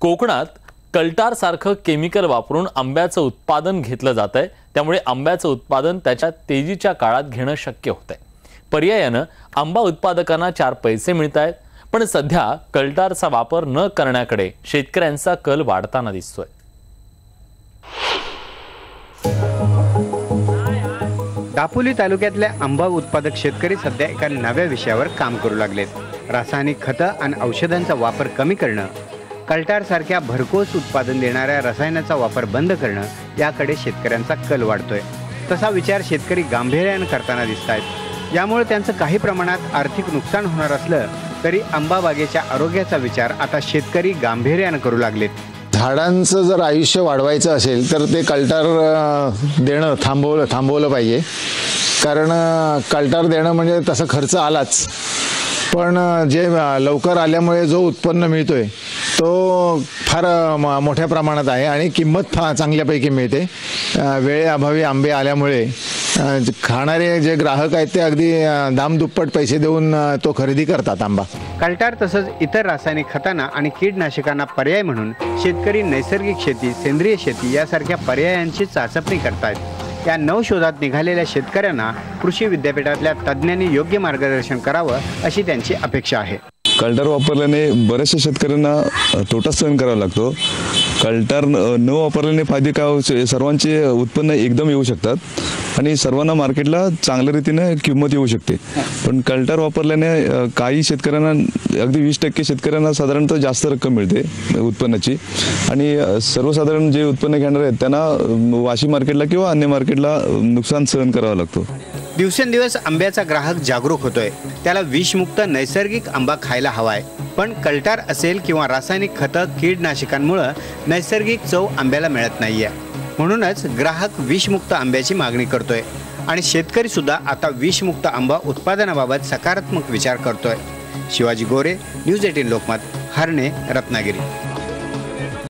कोकणात कल्टारसारखं केमिकल वापरून आंब्याचं उत्पादन घेतलं जात आहे त्यामुळे आंब्याचं उत्पादन त्याच्या तेजीच्या काळात घेणं शक्य होत आहे पर्यायानं आंबा उत्पादकांना चार पैसे मिळत आहेत पण सध्या कल्टारचा वापर न करण्याकडे शेतकऱ्यांचा कल वाढताना दिसतोय. दापोली तालुक्यातल्या आंबा उत्पादक शेतकरी सध्या एका नव्या विषयावर काम करू लागलेत. रासायनिक खतं आणि औषधांचा वापर कमी करणं कल्टारसारख्या भरघोस उत्पादन देणाऱ्या रसायनाचा वापर बंद करणं याकडे शेतकऱ्यांचा कल वाढतोय. तसा विचार शेतकरी गांभीर्यानं करताना दिसत आहेत यामुळे त्यांचं काही प्रमाणात आर्थिक नुकसान होणार असलं तरी आंबाबागेच्या आरोग्याचा विचार आता शेतकरी गांभीर्यानं करू लागलेत. झाडांचं जर आयुष्य वाढवायचं असेल तर ते कल्टार देणं थांबवलं थांबवलं पाहिजे. कारण कल्टार देणं म्हणजे तसा खर्च आलाच. पण जे लवकर आल्यामुळे जो उत्पन्न मिळतोय तो फार म- मोठ्या प्रमाणात आहे आणि किंमत फार चांगल्यापैकी मिळते. वेळेअभावी आंबे आल्यामुळे खाणारे जे ग्राहक आहेत ते अगदी दाम दामदुप्पट पैसे देऊन तो खरेदी करतात आंबा. कल्टार तसंच इतर रासायनिक खतांना आणि कीडनाशकांना पर्याय म्हणून शेतकरी नैसर्गिक शेती सेंद्रिय शेती यासारख्या पर्यायांची चाचपणी करतायत. या नवशोधात निघालेल्या शेतकऱ्यांना कृषी विद्यापीठातल्या तज्ज्ञांनी योग्य मार्गदर्शन करावं अशी त्यांची अपेक्षा आहे. कल्टार वापरल्याने बऱ्याचशा शेतकऱ्यांना तोटा सहन करावा लागतो. कल्टार न वापरल्याने फायदे काय होऊ सर्वांचे उत्पन्न एकदम येऊ शकतात आणि सर्वांना मार्केटला चांगल्या रीतीने किंमत येऊ शकते. पण कल्टार वापरल्याने काही शेतकऱ्यांना अगदी वीस टक्के शेतकऱ्यांना साधारणतः जास्त रक्कम मिळते उत्पन्नाची. आणि सर्वसाधारण जे उत्पन्न घेणार आहेत त्यांना वाशी मार्केटला किंवा अन्य मार्केटला नुकसान सहन करावं लागतो. दिवसेंदिवस आंब्याचा ग्राहक जागरूक होतोय. त्याला विषमुक्त नैसर्गिक आंबा खायला हवाय. पण कल्टार असेल किंवा रासायनिक खतं कीडनाशकांमुळं नैसर्गिक चव आंब्याला मिळत नाहीये. म्हणूनच ग्राहक विषमुक्त आंब्याची मागणी करतोय. आणि शेतकरी सुद्धा आता विषमुक्त आंबा उत्पादनाबाबत सकारात्मक विचार करतोय. Shivaji Gore news eighteen Lokmat Harne Ratnagiri.